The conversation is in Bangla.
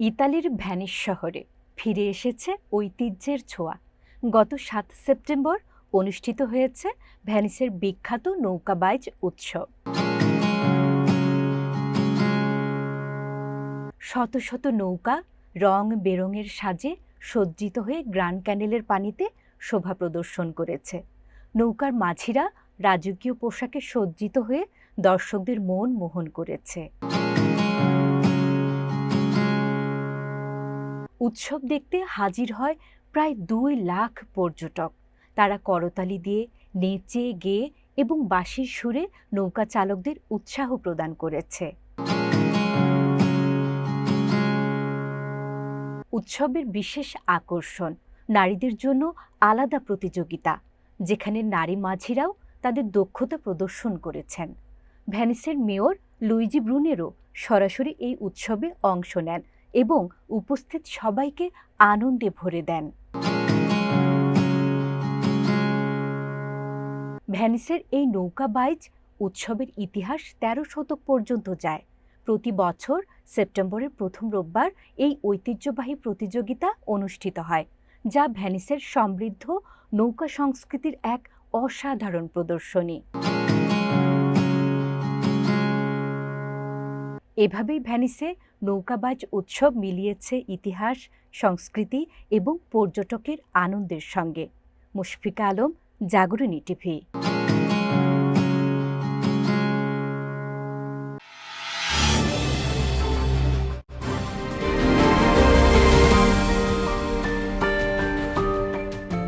ইতালির ভ্যানিস শহরে ফিরে এসেছে ঐতিহ্যের ছোঁয়া। গত সাত সেপ্টেম্বর অনুষ্ঠিত হয়েছে ভ্যানিসের বিখ্যাত নৌকাবাইজ উৎসব। শত শত নৌকা রং বেরঙের সাজে সজ্জিত হয়ে গ্র্যান্ড ক্যানেলের পানিতে শোভা প্রদর্শন করেছে। নৌকার মাঝিরা রাজকীয় পোশাকে সজ্জিত হয়ে দর্শকদের মন মোহন করেছে। উৎসব দেখতে হাজির হয় প্রায় দুই লাখ পর্যটক। তারা করতালি দিয়ে নেচে গেয়ে এবং বাঁশির সুরে নৌকা চালকদের উৎসাহ প্রদান করেছে। উৎসবের বিশেষ আকর্ষণ, নারীদের জন্য আলাদা প্রতিযোগিতা, যেখানে নারী মাঝিরাও তাদের দক্ষতা প্রদর্শন করেছেন। ভ্যানিসের মেয়র লুইজি ব্রুনেরও সরাসরি এই উৎসবে অংশ নেন। এবং উপস্থিত সবাইকে আনন্দে ভরে দেন। ভ্যানিসের এই নৌকা বাইচ উৎসবের ইতিহাস তেরো শতক পর্যন্ত যায়। প্রতি বছর সেপ্টেম্বরের প্রথম রোববার এই ঐতিহ্যবাহী প্রতিযোগিতা অনুষ্ঠিত হয়, যা ভ্যানিসের সমৃদ্ধ নৌকা সংস্কৃতির এক অসাধারণ প্রদর্শনী। এভাবেই ভ্যানিসে নৌকাবাজ উৎসব মিলিয়েছে ইতিহাস, সংস্কৃতি এবং পর্যটকের আনন্দের সঙ্গে। মুশফিকা আলম জাগরণী টিভি।